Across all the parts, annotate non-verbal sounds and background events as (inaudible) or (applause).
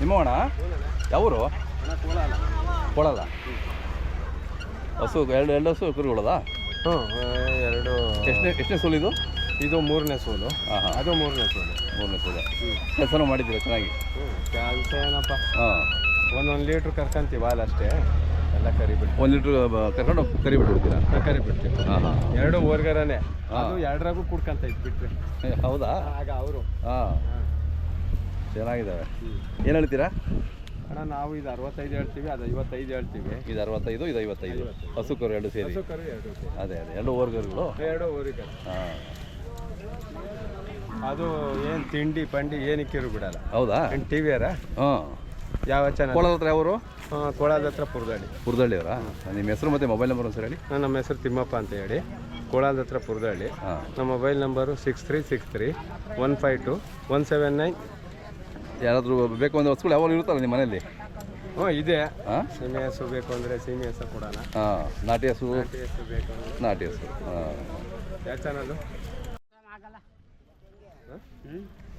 ನಿಮ್ಮವಣ ಯಾವರು? ಕೊಡಲ್ಲ ಹಸು ಎರಡು ಎರಡು ಹಸು ಕುರಿಗಳದ? ಹ್ಞೂ ಎರಡು. ಎಷ್ಟನೇ ಎಷ್ಟನೇ ಸೋಲು ಇದು? ಇದು ಮೂರನೇ ಸೋಲು. ಹಾಂ ಹಾಂ ಅದು ಮೂರನೇ ಸೋಲು. ಮೂರನೇ ಸೋಲು. ಕೆಲಸನೂ ಮಾಡಿದ್ದೀರಾ ಚೆನ್ನಾಗಿ? ಕೆಲಸ ಏನಪ್ಪ? ಹಾಂ. ಒಂದೊಂದು ಲೀಟ್ರ್ ಕರ್ಕೊಂತೀವಿ ಹಾಲು ಅಷ್ಟೇ. ಎಲ್ಲ ಕರಿಬಿಟ್ಟು. ಒಂದು ಲೀಟ್ರ್ ಕರ್ಕೊಂಡು ಕರಿ ಬಿಟ್ಬಿಡ್ತೀರಾ ಕರಿಬಿಡ್ತೀವಿ. ಹಾಂ ಹಾಂ ಎರಡು ಓರ್ಗರನೇ ಅದು ಎರಡರಾಗೂ ಕುಡ್ಕೊಂತ ಇದ್ಬಿಟ್ರಿ ಹೌದಾ? ಆಗ ಅವರು. ಹಾಂ. ಚೆನ್ನಾಗಿದ್ದಾವೆ. ಏನು ಹೇಳ್ತೀರಾ? ಅಣ್ಣ ನಾವು ಇದು ಅರವತ್ತೈದು ಹೇಳ್ತೀವಿ ಅದು ಐವತ್ತೈದು ಹೇಳ್ತೀವಿ. ಇದು ಅರವತ್ತೈದು ಇದು ಐವತ್ತೈದು. ಹಸು ಕರು ಎರಡು ಸೇರಿ. ಕರು ಎರಡು ಅದೇ ಅದೇ. ಎರಡು ಓರ್ಗರುಗಳು ಎರಡು ಓರಿಗರು ಹಾಂ. ಅದು ಏನು ತಿಂಡಿ ಪಂಡಿ ಏನಕ್ಕಿರು ಬಿಡಲ್ಲ. ಹೌದಾ? ಟಿ ವಿಯರ ಹಾಂ. ಯಾವ ಚಾನಲ್ ಕೋಳದ ಹತ್ರ ಅವರು ಕೋಳದ ಹತ್ರ ಪುರದಳ್ಳಿ. ಪುರದಳ್ಳಿಯವರಾ ನಿಮ್ಮ ಹೆಸರು ಮತ್ತು ಮೊಬೈಲ್ ನಂಬರ್ ಒಂದ್ಸರಿ ಹೇಳಿ. ನಮ್ಮ ಹೆಸರು ತಿಮ್ಮಪ್ಪ ಅಂತ ಹೇಳಿ. ಕೋಳದ ಹತ್ರ ಪುರದಳ್ಳಿ. ನಮ್ಮ mobile number six three six three one five two one seven nine ಯಾರಾದರೂ ಬೇಕು ಅಂದರೆ ವಸ್ತುಗಳು ಯಾವಾಗ ಇರುತ್ತಲ್ಲ ನಿಮ್ಮ ಮನೆಯಲ್ಲಿ? ಹ್ಞೂ ಇದೆ. ಹಾಂ ಸೀಮೆ ಹಸು ಬೇಕು ಅಂದರೆ ಸೀಮೆ ಹಸು ಕೊಡೋಣ. ಹಾಂ ನಾಟಿ ಹಸು? ನಾಟಿ ಹಸು ಬೇಕು ಅಂದ್ರೆ ನಾಟಿ ಹಸು ಹಾಂ? ಯಾವ ಚಾನಲ್ಲು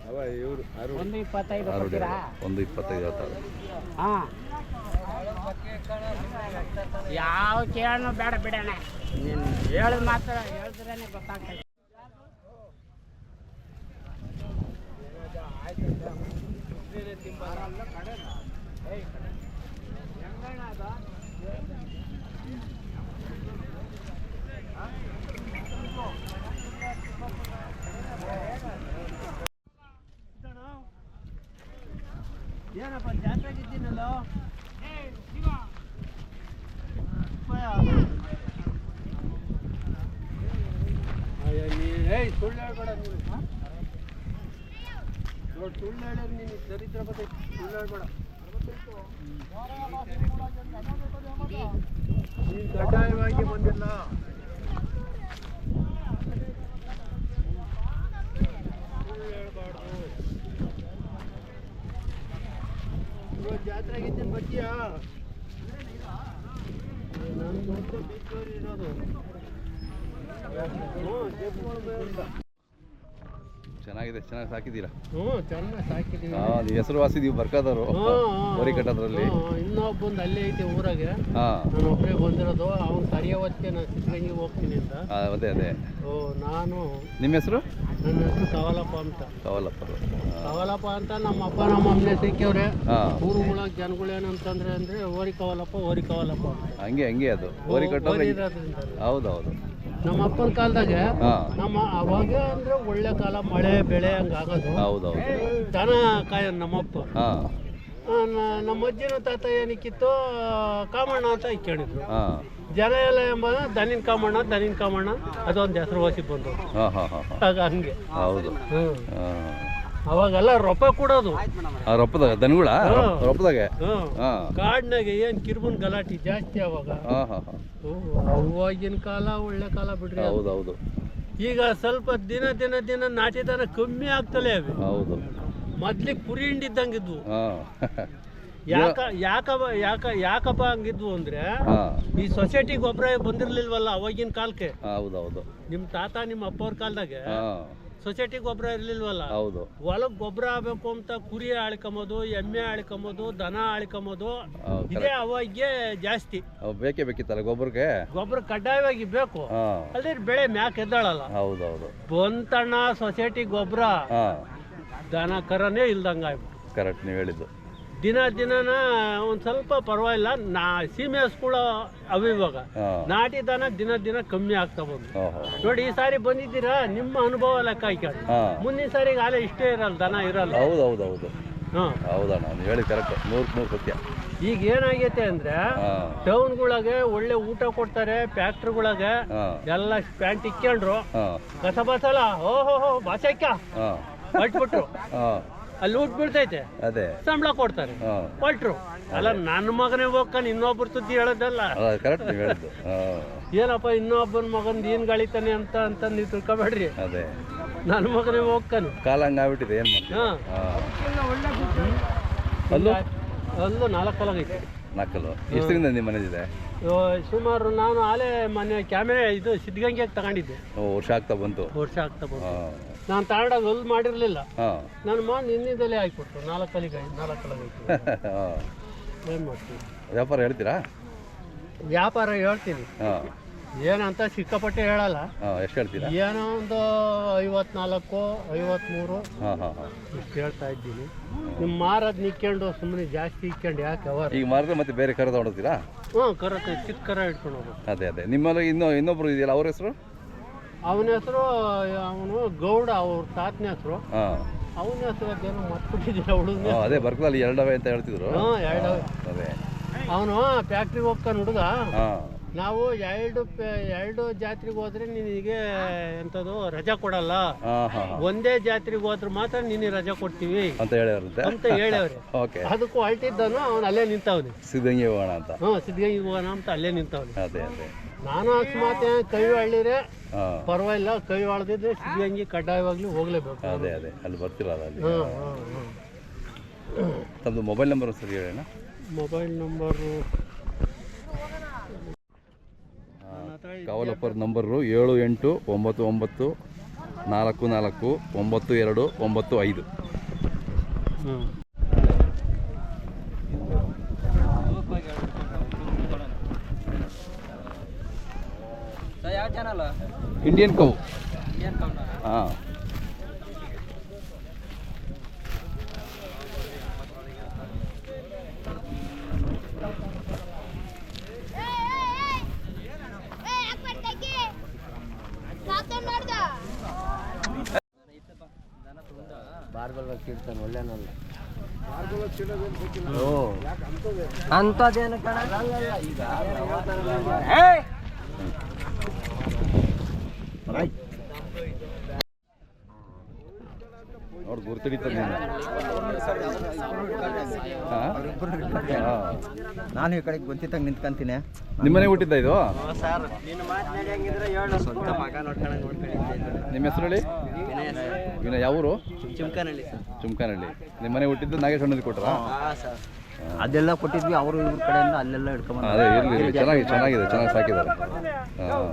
ಅವ ಇವರು ಅರು ಒಂದು ಇಪ್ಪತ್ತೈದು ಆರು ಒಂದು ಇಪ್ಪತ್ತೈದು ಹೇಳ್ತಾರೆ. ಹಾಂ. ಯಾವ ಕೇಳನು ಬೇಡ ಬಿಡೋಣ. ನೀನು ಹೇಳೋದು ಮಾತ್ರ ಹೇಳಿದ್ರೇ ಗೊತ್ತಾಗ್ತದೆ. ಏನಪ್ಪ ಜಾತ್ರೆಗೆ ಇದ್ದೀನಲ್ಲ? ಸುಳ್ಳು ಹೇಳ್ಬೇಡ ನೀನು. ನೋಡಿ ಸುಳ್ಳು ಹೇಳಿದ್ರೆ ನೀನು ದರಿದ್ರ ಬಗ್ಗೆ ಸುಳ್ಳು ನೀನು ಕಡ್ಡಾಯವಾಗಿ ಬಂದಿಲ್ಲ. ಸುಳ್ಳು ಹೇಳ್ಬಾರ್ದು ಇವತ್ತು ಜಾತ್ರೆಗಿದ್ದೀನಿ ಬರ್ತೀಯಾ ನನ್ನ ಮತ್ತೆ ಬಿದ್ದೋರು ಇರೋದು ಹ್ಞೂ ಬೇಡ ಚೆನ್ನಾಗಿದೆ ಚೆನ್ನಾಗಿ ಸಾಕಿದ್ದೀರಾ? ಹ್ಞೂ ಚೆನ್ನಾಗಿ ಸಾಕಿದ್ದೀವಿ. ಹಾಂ ಹೆಸರುವಾಸಿ ನೀವು ಬರ್ಕದವರು ಹೊರಿ ಕಟ್ಟೋದ್ರಲ್ಲಿ ಇನ್ನೊಬ್ಬಂದು ಅಲ್ಲೇ ಐತೆ ಊರಾಗೆ. ಹಾಂ. ನಾನು ಒಬ್ಬರೇ ಬಂದಿರೋದು ಅವ್ನು ಹೊತ್ತಿಗೆ ನಾನು ಸಿದ್ಧಗಂಗೆ ಹೋಗ್ತೀನಿ ಅಂತ. ಅದೇ ಅದೇ. ಓ ನಾನು ನಿಮ್ಮ ಹೆಸರು? ನನ್ನ ಹೆಸರು ಕವಲಪ್ಪ ಅಂತ. ಕವಲಪ್ಪ ಕವಲಪ್ಪ ಅಂತ ನಮ್ಮ ಅಪ್ಪ ನಮ್ಮ ಅಮ್ಮನೆ ಸಿಕ್ಕವ್ರೆ. ಊರು ಊರುಗಳಾಗ ಜನಗಳು ಏನಂತಂದ್ರೆ ಅಂದ್ರೆ ಓರಿ ಕವಲಪ್ಪ ಓರಿ ಕವಲಪ್ಪ ಹಂಗೆ ಹಂಗೆ ಅದು. ಓರಿ ಹಿಂಗೆ- ಇರೋದ್ರಿಂದ ಹೌದು ಹೌದು ನಮ್ಮ ಅಪ್ಪನ ಕಾಲದಾಗ ನಮ್ಮ ಅವಾಗ ಅಂದ್ರೆ ಒಳ್ಳೆ ಕಾಲ ಮಳೆ ಬೆಳೆ ಹಂಗಾಗೋದು ಹೌದು ಹೌದು ದನ ಕಾಯ ನಮ್ಮಪ್ಪ. ನಮ್ಮ ಅಜ್ಜಿನ ತಾತ ಏನಕ್ಕಿತ್ತು ಕಾಮಣ್ಣ ಅಂತ ಕೇಳಿದ್ರು ಜನ ಎಲ್ಲ ಎಂಬ ದನಿನ್ ಕಾಮಣ್ಣ ದನಿನ್ ಕಾಮಣ್ಣ ಅದೊಂದು ಹೆಸರುವಾಸಿ ಆಗ ಹಂಗೆ ಹೌದು. ಅವಾಗೆಲ್ಲ ರೊಪ್ಪ ಕೊಡೋದು. ಆ ರೊಪ್ಪದಾಗ ದನಗಳ? ರೊಪ್ಪದಾಗ? ಕಾಡ್ನಾಗ ಏನ್ ಕಿರ್ಬನ್ ಗಲಾಟಿ ಜಾಸ್ತಿ ಅವಾಗ. ಅವಾಗಿನ ಕಾಲ ಒಳ್ಳೆ ಕಾಲ ಬಿಡ್ರಿ ಅದು. ಹೌದು ಹೌದು ಈಗ ಸ್ವಲ್ಪ ದಿನ ದಿನ ದಿನ ನಾಟಿ ದನ ಕಮ್ಮಿ ಆಗ್ತಲೇ ಅವೆ. ಹೌದು. ಮೊದ್ಲಿಗೆ ಕುರಿ ಹಿಂಡಿದ್ದಂಗಿದ್ವು. ಯಾಕ ಯಾಕವ ಯಾಕ ಯಾಕಪ್ಪ ಹಂಗಿದ್ವು ಅಂದ್ರೆ ಈ ಸೊಸೈಟಿ ಗೊಬ್ಬರ ಬಂದಿರ್ಲಿಲ್ವಲ್ಲ ಅವಾಗಿನ ಕಾಲಕ್ಕೆ? ಹೌದು ಹೌದು ನಿಮ್ ತಾತ ನಿಮ್ಮ ಅಪ್ಪವ್ರ ಕಾಲದಾಗ ಹಾಂ. ಸೊಸೈಟಿ ಗೊಬ್ಬರ ಇರ್ಲಿಲ್ವಲ್ಲ? ಹೌದು. ಹೊಲಕ್ ಗೊಬ್ಬರ ಆಗ್ಬೇಕು ಅಂತ ಕುರಿ ಆಳ್ಕೊಂಬೋದು ಎಮ್ಮೆ ಆಳ್ಕೊಂಬೋದು ದನ ಆಳ್ಕೊಂಬೋದು ಇದೇ ಅವಾಗೆ ಜಾಸ್ತಿ. ಅವು ಬೇಕೇ ಬೇಕಿತ್ತಲ್ಲ ಗೊಬ್ಬರಕ್ಕೆ? ಗೊಬ್ಬರ ಕಡ್ಡಾಯವಾಗಿ ಬೇಕು. ಅಲ್ಲಿ ಅಲ್ಲದೆ ಬೆಳೆ ಮ್ಯಾಕ್ ಎದ್ದಾಳಲ್ಲ. ಹೌದು ಹೌದು. ಬಂತಣ್ಣ ಸೊಸೈಟಿ ಗೊಬ್ಬರ. ದನ ಕರನೇ ಇಲ್ದಂಗ ಕರೆಕ್ಟ್ ನೀವು ಹೇಳಿದ್ದು. ದಿನ ದಿನನ ಒಂದ್ ಸ್ವಲ್ಪ ಪರವಾಗಿಲ್ಲ. ನಾ ಸೀಮೆ ಹಸ್ಗಳು ಅವು ಇವಾಗ. ನಾಟಿ ದನ ದಿನ ದಿನ ಕಮ್ಮಿ ಆಗ್ತಾ ಬಂದು. ನೋಡಿ ಈ ಸಾರಿ ಬಂದಿದ್ದೀರಾ? ನಿಮ್ಮ ಅನುಭವ ಲೆಕ್ಕ ಹಾಕ್ಯಾಡಿ ಮುಂದಿನ ಸಾರಿಗೆ ಆಲೆ ಇಷ್ಟೇ ಇರಲ್ಲ ದನ ಇರಲ್ಲ. ಹೌದು ಹೌದು ಹೌದು. ಹಾಂ. ಹೌದಣ್ಣ ನೀವು ಹೇಳಿ ಕರೆಕ್ಟ್ ನೂರಕ್ಕೆ ನೂರು ಸತ್ಯ. ಈಗ ಏನಾಗೈತೆ ಅಂದ್ರೆ ಟೌನ್ಗಳಾಗೆ ಒಳ್ಳೆ ಊಟ ಕೊಡ್ತಾರೆ ಫ್ಯಾಕ್ಟ್ರಿಗಳಿಗೆ ಎಲ್ಲ ಪ್ಯಾಂಟ್ ಇಕ್ಕೊಂಡ್ರು ಕಸ ಬಸಲ್ಲ. ಓಹೋ ಹೋ ಕಟ್ಬಿಟ್ರು ಹಾಂ. ಅಲ್ಲಿ ಊಟ ಬೀಳ್ತೈತೆ. ಅದೇ. ಸಂಬಳ ಕೊಡ್ತಾರೆ. ಹಾಂ. ಕೊಟ್ರು ಅಲ್ಲ ನನ್ನ ಮಗನೇ ಹೋಗ್ಕನ್ ಇನ್ನೊಬ್ರ ಸುದ್ದಿ ಹೇಳೋದಲ್ಲ. ಕರೆಕ್ಟ್ ನೀವು ಹೇಳಿದ್ದು ಹಾಂ. ಏನಪ್ಪ ಇನ್ನೊಬ್ಬನ ಮಗನ್ ಏನ್ ಗಳಿತಾನೆ ಅಂತ ಅಂತ ನೀವು ತಿಳ್ಕೊಬೇಡ್ರಿ. ಅದೇ. ನನ್ನ ಮಗನೇ ಹೋಗ್ಕನ್ ಕಾಲ ಹಂಗಾಗ್ಬಿಟ್ಟಿದೆ ಏನು ಮಾಡ್ತೀವಿ ಹಾ. ಹಾಂ. ಅಲ್ಲೂ? ಅಲ್ಲೂ ನಾಲ್ಕು ಕಾಲ ನಾಲ್ಕಲ್ಲು? ನಾಲ್ಕು ದಿನದಿಂದ ನಿಮ್ಮ ಮನೇಲಿದೆ ಸುಮಾರು ನಾನು ಆಲೆ ಮೊನ್ನೆ ಕ್ಯಾಮೆರಾ ಇದು ಸಿದ್ಧಗಂಗೆ ತಗೊಂಡಿದ್ದೆ. ಓ, ವರ್ಷ ಆಗ್ತಾ ಬಂತು. ವರ್ಷ ಆಗ್ತಾ ಬಂತು. ಹಾಂ. ನಾನು ತಗೊಂಡಾಗ ಹೊಲ್ ಮಾಡಿರಲಿಲ್ಲ. ನಾನು ಮಾಡ್ ನಿನ್ನಿಂದಲೇ ಹಾಕ್ಬಿಟ್ರು ನಾಲ್ಕು ಕಲಿಗೆ ನಾಲ್ಕು ಕಲಿಗೆ (laughs) ಏನು ಮಾಡ್ತೀನಿ ವ್ಯಾಪಾರ ಹೇಳ್ತೀರಾ? ವ್ಯಾಪಾರ ಹೇಳ್ತೀನಿ. ಹಾಂ. ಏನಂತ ಸಿಕ್ಕಾಪಟ್ಟೆ ಹೇಳಲ್ಲ. ಎಷ್ಟು ಹೇಳ್ತೀರಾ? ಏನೋ ಒಂದು ಐವತ್ನಾಲ್ಕು ಐವತ್ಮೂರು. ಹಾಂ ಹಾಂ ಹಾಂ. ಇಷ್ಟು ಹೇಳ್ತಾ ಇದ್ದೀನಿ. ನಿಮ್ಮ ಮಾರದ್ ನಿಕ್ಕೊಂಡು ಸುಮ್ಮನೆ ಜಾಸ್ತಿ ಇಕ್ಕೊಂಡು ಯಾಕೆ ಅವರ್? ಈಗ ಮಾರಿದ್ರೆ ಮತ್ತೆ ಬೇರೆ ಕರೆದ ಹೊಡೋದಿರಾ ಹ್ಞೂ ಕರ ಚಿಕ್ಕ ಕರ ಇಟ್ಕೊಂಡು ಹೋಗೋದು ಅದೇ ಅದೇ. ನಿಮ್ಮಲ್ಲಿ ಇನ್ನೂ ಇನ್ನೊಬ್ರು ಇದೆಯಲ್ಲ ಅವ್ರ ಹೆಸರು? ಅವನ ಹೆಸರು ಅವನು ಗೌಡ ಅವ್ರ ತಾತನ ಹೆಸರು. ಹಾಂ. ಅವನ ಹೆಸರು ಅದೇನೋ ಮರ್ತ್ಬಿಟ್ಟಿದ್ದಿಲ್ಲ ಹುಡುಗ ಅದೇ ಬರ್ಕದಲ್ಲಿ ಎರಡವೆ ಅಂತ ಹೇಳ್ತಿದ್ರು. ಹ್ಞೂ ಎರಡು ಅದೇ. ಅವನು ಫ್ಯಾಕ್ಟ್ರಿಗೆ ಹೋಗ್ತಾನೆ ಹುಡುಗ. ಹಾಂ. ನಾವು ಎರಡು ಪೆ- ಎರಡು ಜಾತ್ರೆಗೆ ಹೋದ್ರೆ ನಿನಗೆ ಎಂಥದ್ದು ರಜಾ ಕೊಡಲ್ಲ. ಹಾಂ ಹಾಂ ಒಂದೇ ಜಾತ್ರೆಗೆ ಹೋದ್ರೆ ಮಾತ್ರ ನಿನಗೆ ರಜಾ ಕೊಡ್ತೀವಿ. ಅಂತ ಹೇಳಿರಂತೆ ಅಂತ ಹೇಳವ್ರೆ ಓಕೆ. ಅದಕ್ಕೂ ಹೊಲ್ಟಿದ್ದಾನು ಅವನು ಅಲ್ಲೇ ನಿಂತವನೆ. ಸಿದ್ಧಂಗಿ ಹೋಗೋಣ ಅಂತ. ಹ್ಞೂ ಸಿದ್ಧಗಂಗೆ ಹೋಗೋಣ ಅಂತ ಅಲ್ಲೇ ನಿಂತವನೆ. ಅದೇ ಅದೇ. ನಾನು ಅಕಸ್ಮಾತ್ ಏನ್ ಕೈ ಹೊಳ್ಳಿದ್ರೆ ಪರವಾಗಿಲ್ಲ ಕೈ ಹೊಳ್ದಿದ್ರೆ ಸಿದ್ಧಗಂಗೆ ಕಡ್ಡಾಯವಾಗ್ಲಿ ಹೋಗ್ಲೇಬೇಕು. ಅದೇ ಅದೇ. ಅಲ್ಲಿ ಬರ್ತಿರಲ್ಲ ಅಲ್ಲಿ ತಮ್ಮದು ಮೊಬೈಲ್ ನಂಬರ್ ಸರಿ ಹೇಳೋಣ ಮೊಬೈಲ್ ನಂಬರು ಕಾವಲಪ್ಪರ್ ನಂಬರು ಏಳು ಎಂಟು ಒಂಬತ್ತು ಒಂಬತ್ತು ನಾಲ್ಕು ನಾಲ್ಕು ಒಂಬತ್ತು ಎರಡು ಒಂಬತ್ತು ಐದು ಹ್ಞೂ ಯಾವ ಚಾನಲ್ ಇಂಡಿಯನ್ ಕೌ ಏನು ಕೌಂಟ ಹಾಂ. ಅಂತದೇನು ಕಣ ನೋಡಿ ನೀನು. ಹಾಂ? ನಾನು ಈ ಕಡೆ ಗೊತ್ತಿದ್ದಂಗೆ ನಿಂತ್ಕೊಂತೀನಿ. ನಿಮ್ಮನೆ ಹುಟ್ಟಿದ್ದ ಇದು? ನಿಮ್ಮ ಹೆಸರು ಹೇಳಿ. ಇನ್ನ ಯಾವೂರು ಚುಮ್ಕನಹಳ್ಳಿ ಸರ್. ಚುಮ್ಕಾನಹಳ್ಳಿ ನಿಮ್ಮ ಮನೆ ಹುಟ್ಟಿದ್ದು ನಾಗೇಶ್ ಅಣ್ಣಲ್ಲಿ ಕೊಟ್ರಾ? ಸರ್. ಅದೆಲ್ಲ ಕೊಟ್ಟಿದ್ವಿ ಅವರು ಇವ್ರ ಕಡೆಯಿಂದ ಅಲ್ಲೆಲ್ಲ ಹಿಡ್ಕೊಂಬಂದ ಅದೇ ಇರಲಿ ಚೆನ್ನಾಗಿ ಚೆನ್ನಾಗಿದೆ ಚೆನ್ನಾಗಿ ಸಾಕಿದ್ದಾರೆ ಹಾಂ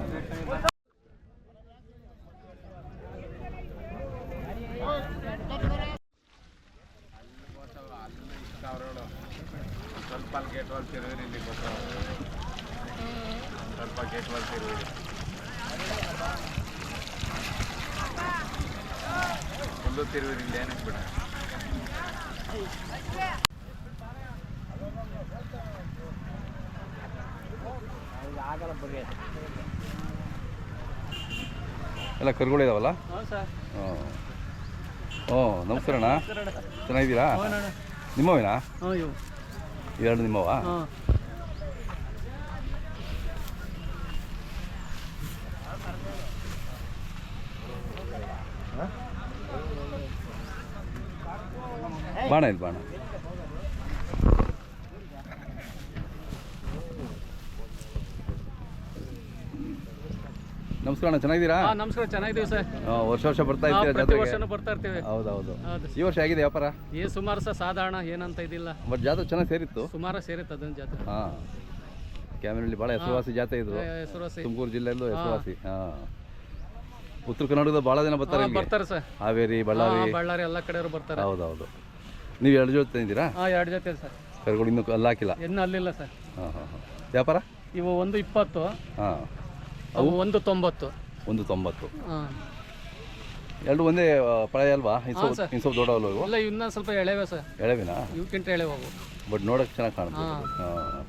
ಸ್ವಲ್ಪ ಗೇಟ್ ವಾಲ್ ತಿರುವಿರಿ ಇಲ್ಲಿ ಸ್ವಲ್ಪ ಗೇಟ್ ವಾಲ್ ತಿರುವಿರಿ ಒಂದು ತಿರುವಿರಿ ಇಲ್ಲಿ ಏನಕ್ಕೆ ಬಿಡ? ಎಲ್ಲ ಕರುಗಳಿದಾವಲ್ಲ ಹ್ಞೂ ಹಾಂ ಓ. ನಮಸ್ಕಾರ ಅಣ್ಣ ಚೆನ್ನಾಗಿದ್ದೀರಾ? ನಿಮ್ಮವೇನಾ ಹ್ಞೂ ಎರಡು ನಿಮ್ಮವಾ ಹಾಂ ಬಾಣ ಇಲ್ಲಿ ಬಾಣ. ನಮಸ್ಕಾರ ಅಣ್ಣ ಚೆನ್ನಾಗಿದ್ದೀರಾ? ಹಾಂ ನಮಸ್ಕಾರ ಚೆನ್ನಾಗಿದ್ದೀವಿ ಸರ್. ವರ್ಷ ವರ್ಷ ಬರ್ತಾ ಇದ್ದೀವಿ ಜಾತ್ರೆ ಪ್ರತಿ ಜಾತ್ರೆಗೆ? ವರ್ಷನೂ ಬರ್ತಾ ಇರ್ತೀವಿ. ಹೌದೌದು. ಹೌದು ಈ ವರ್ಷ ಆಗಿದೆ ವ್ಯಾಪಾರ? ಏ ಸುಮಾರು ಸರ್ ಸಾಧಾರಣ ಏನಂತ ಇದಿಲ್ಲ. ಬಟ್ ಜಾತ್ರೆ ಚೆನ್ನಾಗಿ ಸೇರಿತ್ತು? ಸುಮಾರು ಸೇರುತ್ತೆ ಅದನ್ನ ಜಾತ್ರೆ. ಹಾಂ. ಕ್ಯಾಮರಲ್ಲಿ ಭಾಳ ಹೆಸರುವಾಸಿ ಜಾತ್ರೆ ಇದು. ಹೆಸರುವಾಸಿ. ತುಮಕೂರು ಜಿಲ್ಲೆಯಲ್ಲೂ ಹೆಸರುವಾಸಿ. ಹಾಂ. ಉತ್ತರ ಕನ್ನಡದ ಭಾಳ ಜನ ಬರ್ತಾರೆ ಇಲ್ಲಿಗೆ. ಬರ್ತಾರೆ ಸರ್. ಹಾವೇರಿ ಬಳ್ಳಾರಿ. ಬಳ್ಳಾರಿ ಎಲ್ಲ ಕಡೆಯವರು ಬರ್ತಾರೆ. ಹೌದೌದು. ನೀವು ಎರಡು ಜೊತೆ ತಂದಿದ್ದೀರಾ ಹಾಂ ಎರಡು ಜೊತೆ ಸರ್. ಕರ್ಗಳು ಇನ್ನೂ ಅಲ್ಲಿ ಹಾಕಿಲ್ಲ. ಇನ್ನೂ ಅಲ್ಲಿಲ್ಲ ಸರ್. ಹಾಂ ಹಾಂ ಹಾಂ. ವ್ಯಾಪಾರ? ಇವು ಒಂದು ಇಪ್ಪತ್ತು. ಹಾಂ. ಅವು? ಒಂದು ತೊಂಬತ್ತು. ಒಂದು ತೊಂಬತ್ತು. ಹಾಂ. ಎರಡು ಒಂದೇ ಆ, ಪ್ರಾಯ ಅಲ್ವಾ? ಇನ್ನು ಹಾಂ, ಸ್ವಲ್ಪ ಸರ್. ಇನ್ನು ಸ್ವಲ್ಪ ದೊಡ್ಡವಲ್ಲ ಇವು? ಎಲ್ಲ ಇನ್ನೊಂದು ಸ್ವಲ್ಪ ಎಳೆವೆ ಸರ್. ಎಳೆವಿನಾ? ಇವಕ್ಕಿಂತ ಎಳೆ ಹೋಗು ಬಟ್ ನೋಡೋಕೆ ಚೆನ್ನಾಗಿ ಕಾಣುತ್ತೆ ಹಾಂ. ಹಾಂ.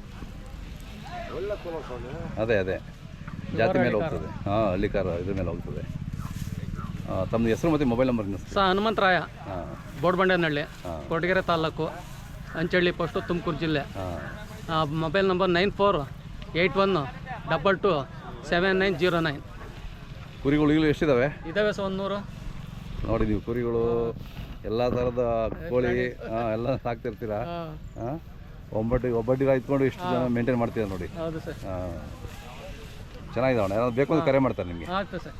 ಅದೇ ಅದೇ. ಜಾತಿ ಮೇಲೆ ಹೋಗ್ತದೆ. ಹಾಂ ಹಳ್ಳಿಕಾರ ಇದ್ರ ಮೇಲೆ ಹೋಗ್ತದೆ. ತಮ್ಮ ತಮ್ಮದು ಹೆಸರು ಮತ್ತು ಮೊಬೈಲ್ ನಂಬರ್ ಇನ್ನೊಂದು ಸ ಹನುಮಂತರಾಯ ಹಾಂ. ಬೋಡ್ಬಂಡೆನಹಳ್ಳಿ ಹಾಂ. ಕೊಡಗೆರೆ ತಾಲೂಕು ಅಂಚಳ್ಳಿ ಪೋಸ್ಟು ತುಮಕೂರು ಜಿಲ್ಲೆ. ಹಾಂ. Mobile number nine four eight one double two seven nine zero nine. ಕುರಿಗಳು ಈಗಲೂ ಎಷ್ಟಿದಾವೆ? ಇದಾವೆ ಸರ್ ಒಂದು ನೂರು. ನೋಡಿ ನೀವು ಕುರಿಗಳು ಎಲ್ಲ ಥರದ ಕೋಳಿ ಹಾಂ ಎಲ್ಲ ಸಾಕ್ತಿರ್ತೀರಾ? ಹಾಂ. ಹಾಂ? ಒಬ್ಬಟ್ಟಿಗೆ ಒಬ್ಬಟ್ಟಿಗೆ ಇಟ್ಕೊಂಡು ಇಷ್ಟು ಜನ ಮೇಂಟೈನ್ ಮಾಡ್ತೀರಾ ನೋಡಿ. ಹೌದು ಸರ್. ಚೆನ್ನಾಗಿದ್ದಾವಣ ಏನಾದ್ರು ಬೇಕು ಅಂತ ಕರೆ ಮಾಡ್ತಾರೆ ನಿಮಗೆ. ಸರ್.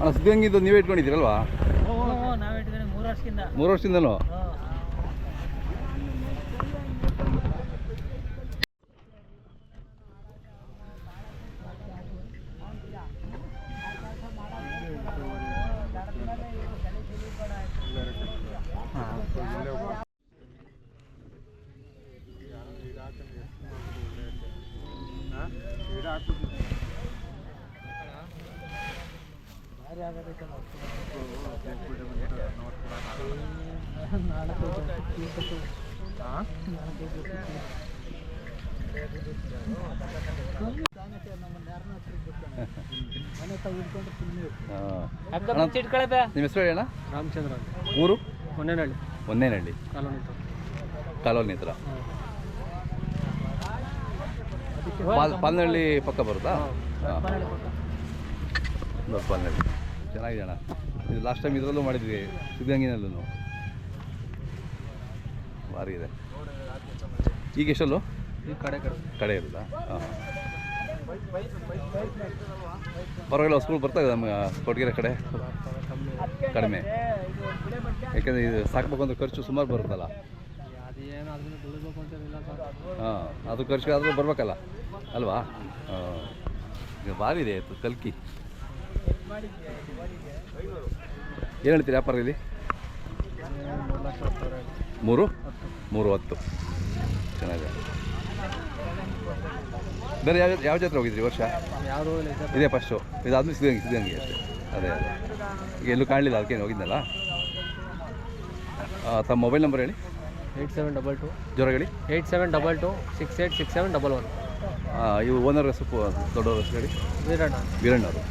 ಅಣ್ಣ ಹಂಗಿದ್ದು ನೀವೇ ಇಟ್ಕೊಂಡಿದ್ದೀರಲ್ವಾ? ಮೂರು ವರ್ಷದಿಂದ ಮೂರು ವರ್ಷದಿಂದಲೂ ನಿಮ್ಮ ಹೆಸರು ಹೇಳ ರಾಮಚಂದ್ರ ಅಂತ. ಊರು? ಹೊನ್ನೇನಹಳ್ಳಿ. ಒಂದೇನಹಳ್ಳಿ ಕಾಲೋನಿ ಕಾಲೋನಿ ಹತ್ರ. ಪಾಲ್ ಪಾಲ್ನಹಳ್ಳಿ ಪಕ್ಕ ಬರುತ್ತಾ? ಹಾಂ. ಪಾಲ್ನಹಳ್ಳಿ ಚೆನ್ನಾಗಿದೆ ಅಣ್ಣ ಇದು ಲಾಸ್ಟ್ ಟೈಮ್ ಇದರಲ್ಲೂ ಮಾಡಿದ್ವಿ ಸಿದ್ಧಗಂಗಿನಲ್ಲೂ ಭಾರಿ ಇದೆ. ಈಗ ಎಷ್ಟಲ್ಲೂ? ಕಡೆ ಕಡೆ. ಇರುತ್ತಾ ಹಾಂ. ಪರವಾಗಿಲ್ಲ ಸ್ಕೂಲ್ ಬರ್ತಾ ಇದೆ ನಮ್ಮ ಕೊಟ್ಟಿಗೆರೆ ಕಡೆ. ಕಡಿಮೆ. ಯಾಕಂದ್ರೆ ಇದು ಸಾಕ್ಬೇಕು ಅಂದ್ರೆ ಖರ್ಚು ಸುಮಾರು ಬರುತ್ತಲ್ಲ. ಹಾಂ ಅದು ಖರ್ಚು ಆದರೂ ಬರಬೇಕಲ್ಲ. ಅಲ್ವಾ? ಹಾಂ. ಭಾರಿ ಇದೆ ಕಲ್ಕಿ. ಏನು ಹೇಳ್ತೀರಿ ವ್ಯಾಪಾರ ಇಲ್ಲಿ ಮೂರು? ಮೂರು ಹತ್ತು. ಚೆನ್ನಾಗಿದೆ. ಬೇರೆ ಯಾವ ಯಾವ ಜಾತ್ರೆ ಹೋಗಿದ್ರಿ ವರ್ಷ? ಇದೆ ಫಸ್ಟು ಇದಾದ್ಮೇಲೆ ಸಿದ್ಧಗಂಗೆ ಸಿದ್ಧಗಂಗೆ ಅಷ್ಟೇ. ಅದೇ ಅದೇ. ಈಗ ಎಲ್ಲೂ ಕಾಣಲಿಲ್ಲ ಅದಕ್ಕೇನು ಹೋಗಿದ್ನಲ್ಲ? ಆ, ತಮ್ಮ ಮೊಬೈಲ್ ನಂಬರ್ ಹೇಳಿ. Eight seven double two. ಜ್ವರ ಹೇಳಿ. Eight seven double two six eight six seven double one. ಇವು ಓನರ್ ಹೆಸರು ದೊಡ್ಡವ್ರ ಹೆಸರು ಹೇಳಿ. ವೀರಣ್ಣ. ವೀರಣ್ಣವರು.